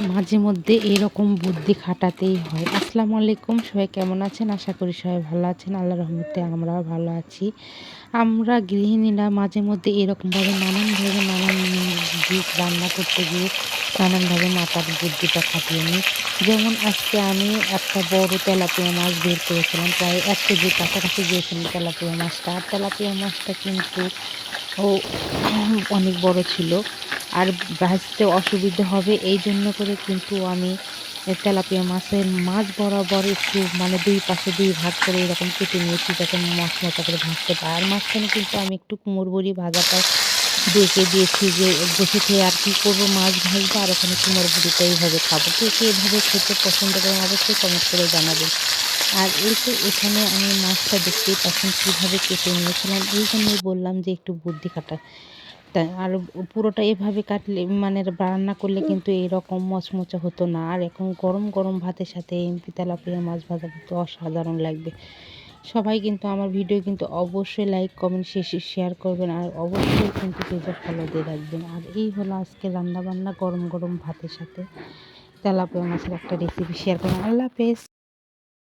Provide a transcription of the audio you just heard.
মাঝে মধ্যে এরকম বুদ্ধি খাটাতেই হয়। আসসালামু আলাইকুম, সবাই কেমন আছেন? আশা করি সবাই ভালো আছেন। আল্লাহ রহমতে আমরাও ভালো আছি। আমরা গৃহিণীরা মাঝে মধ্যে এরকমভাবে নানানভাবে নানান দিক রান্না করতে গিয়ে নানানভাবে মাথার বুদ্ধিটা খাটিয়ে নিই। যেমন আজকে আমি একটা বড় তেলাপিয়া মাছ বের করেছিলাম, প্রায় এক কেজির কাছাকাছি গিয়েছিলাম তেলাপিয়া মাছটা। আর তেলাপিয়া মাছটা কিন্তু ও অনেক বড় ছিল। আর ভাজতে অসুবিধা হবে, এই জন্য করে কিন্তু আমি তেলাপিয়া মাছের মাছ বরাবর একটু মানে দুই পাশে দুই ভাগ করে এরকম কেটে নিয়েছি যাতে মাছ মতো করে ভাজতে পারে। আর মাঝখানে কিন্তু আমি একটু কুমোর বড়ি ভাজাটা ডেকে দিয়েছি যে বসে খেয়ে আর কী করব মাছ ভাজবো আর ওখানে কুমোর বড়িটা এইভাবে খাব। কে কে এভাবে খেতে পছন্দ করেন অবশ্যই কমেন্ট করে জানাবেন। আর এই তো এখানে আমি মাছটা দেখতেই পাচ্ছেন কীভাবে কেটে নিয়েছিলাম, এই জন্যই বললাম যে একটু বুদ্ধি খাটা তা আর পুরোটা এভাবে কাটলে মানে রান্না করলে কিন্তু এরকম মচমচে হতো না। আর এখন গরম গরম ভাতের সাথে এমপি তেলাপিয়া মাছ ভাজা কিন্তু অসাধারণ লাগবে। সবাই কিন্তু আমার ভিডিও কিন্তু অবশ্যই লাইক কমেন্ট শেষে শেয়ার করবেন। আর অবশ্যই কিন্তু পেজে ফলো দিয়ে রাখবেন। আর এই হলো আজকে রান্নাবান্না গরম গরম ভাতের সাথে তেলাপিয়া মাছের একটা রেসিপি শেয়ার করবেন আল্লাহ হাফেজ।